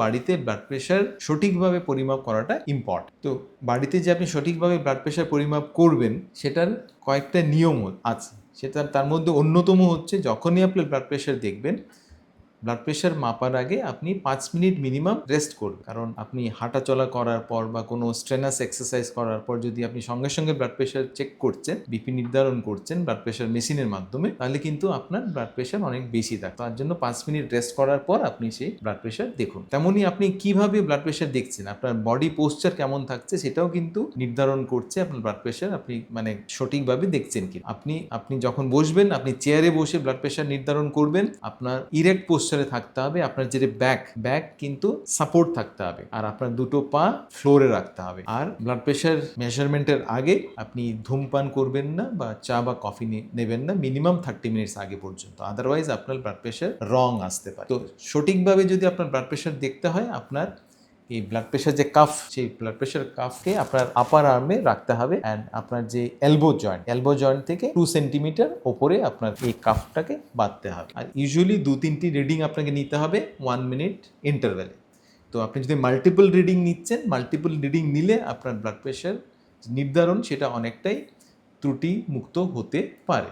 বাড়িতে blood pressure সঠিকভাবে পরিমাপ করাটা ইম্পর্টেন্ট তো বাড়িতে যে আপনি সঠিকভাবে ব্লাড প্রেশার পরিমাপ করবেন, সেটার কয়েকটা নিয়ম আছে। সেটা তার মধ্যে অন্যতম হচ্ছে যখনই আপনি ব্লাড প্রেশার দেখবেন ব্লাড প্রেশার মাপার আগে আপনি পাঁচ মিনিট মিনিমাম রেস্ট করবেন কারণ আপনি হাঁটা চলা করার পর বা কোনো স্ট্রেনাস এক্সারসাইজ করার পর যদি আপনি সঙ্গে সঙ্গে ব্লাড প্রেশার চেক করছেন বিপি নির্ধারণ করছেন ব্লাড প্রেশার মেশিনের মাধ্যমে, তাহলে কিন্তু আপনার ব্লাড প্রেশার অনেক বেশি থাকে। তার জন্য পাঁচ মিনিট রেস্ট করার পর আপনি সেই ব্লাড প্রেশার দেখুন। তেমনই আপনি কীভাবে ব্লাড প্রেশার দেখছেন, আপনার বডি পোস্টার কেমন থাকছে সেটাও কিন্তু নির্ধারণ করছে আপনার ব্লাড প্রেশার আপনি মানে সঠিকভাবে দেখছেন কি আপনি আপনি যখন বসবেন, আপনি চেয়ারে বসে ব্লাড প্রেশার নির্ধারণ করবেন, আপনার ইরেক্ট পোস্টারে থাকতে হবে, আপনার যে ব্যাক ব্যাক কিন্তু সাপোর্ট থাকতে হবে আর আপনার দুটো পা ফ্লোরে রাখতে হবে। আর ব্লাড প্রেশার মেজারমেন্টের আগে আপনি ধূমপান করবেন না বা চা বা কফি নেবেন না মিনিমাম থার্টি মিনিটস আগে পর্যন্ত। আদারওয়াইজ আপনার ব্লাড প্রেশার রং আসতে পারে। তো সঠিকভাবে যদি আপনার ব্লাড প্রেশার দেখতে হয়, আপনার এই ব্লাড প্রেশার যে কাফ সেই ব্লাড প্রেশার কাফকে আপনার আপার আর্মে রাখতে হবে অ্যান্ড আপনার যে এলবো জয়েন্ট এলবো জয়েন্ট থেকে টু সেন্টিমিটার ওপরে আপনার এই কাফটাকে বাঁধতে হবে। আর ইউজুয়ালি দু তিনটি রিডিং আপনাকে নিতে হবে ওয়ান মিনিট ইন্টারভেলে তো আপনি যদি মাল্টিপল রিডিং নিচ্ছেন মাল্টিপল রিডিং নিলে আপনার ব্লাড প্রেশার নির্ধারণ সেটা অনেকটাই ত্রুটি মুক্ত হতে পারে।